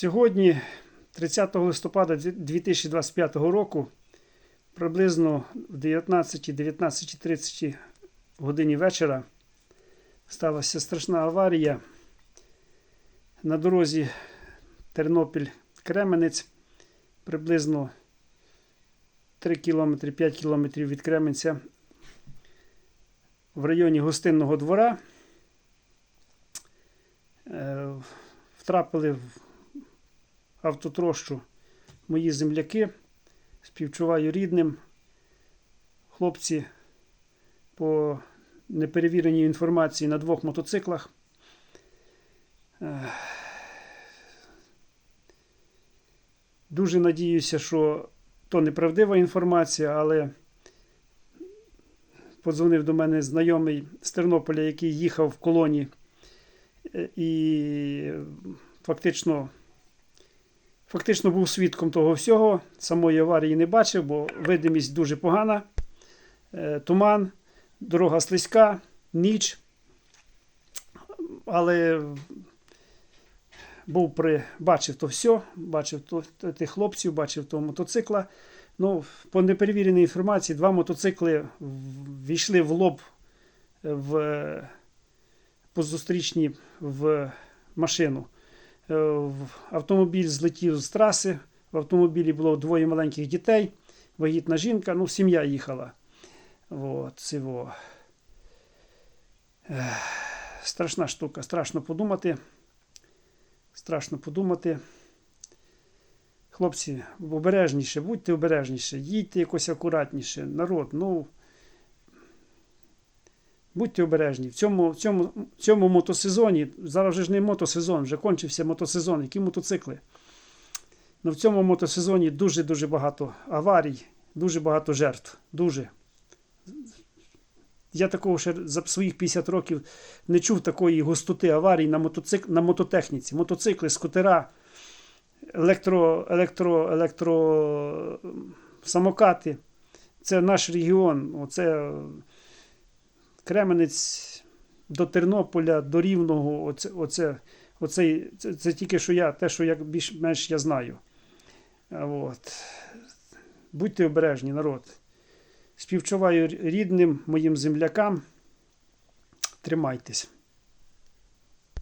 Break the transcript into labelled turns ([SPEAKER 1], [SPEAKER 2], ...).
[SPEAKER 1] Сьогодні, 30 листопада 2025 року, приблизно в 19-19.30 годині вечора сталася страшна аварія на дорозі Тернопіль-Кременець, приблизно 3 км 5 км від Кременця в районі гостинного двора. Е, Втрапили в автотрощу мої земляки. Співчуваю рідним. Хлопці по неперевіреній інформації на двох мотоциклах. Дуже надіюся, що то неправдива інформація, але подзвонив до мене знайомий з Тернополя, який їхав в колоні е, і фактично, фактично був свідком того всього. Самої аварії не бачив, бо видимість дуже погана. Е, Туман, дорога слизька, ніч. Але був при, бачив то все, бачив то, тих хлопців, бачив того мотоцикла. Ну, по неперевіреній інформації, два мотоцикли війшли в лоб в по зустрічній в машину. Е, Автомобіль злетів з траси. В автомобілі було двоє маленьких дітей, вагітна жінка, ну, сім'я їхала. От, цього. Страшна штука, страшно подумати. Страшно подумати. Хлопці, обережніше, будьте обережніше, їдьте якось акуратніше. Народ, ну. Будьте обережні. В цьому, в цьому, в цьому мотосезоні, зараз вже ж не мотосезон, вже кончився мотосезон, які мотоцикли. Ну, в цьому мотосезоні дуже-дуже багато аварій, дуже багато жертв. Дуже. Я такого ще за своїх 50 років не чув такої густоти аварій на, мотоцик... на мототехніці. Мотоцикли, скутера, електро, електро, електро самокати. Це наш регіон. Оце Кременець до Тернополя, до Рівного. Оце, оце, оце, це, це тільки що я, те, що я більш-менш я знаю. От. Будьте обережні, народ. Співчуваю рідним моїм землякам. Тримайтесь.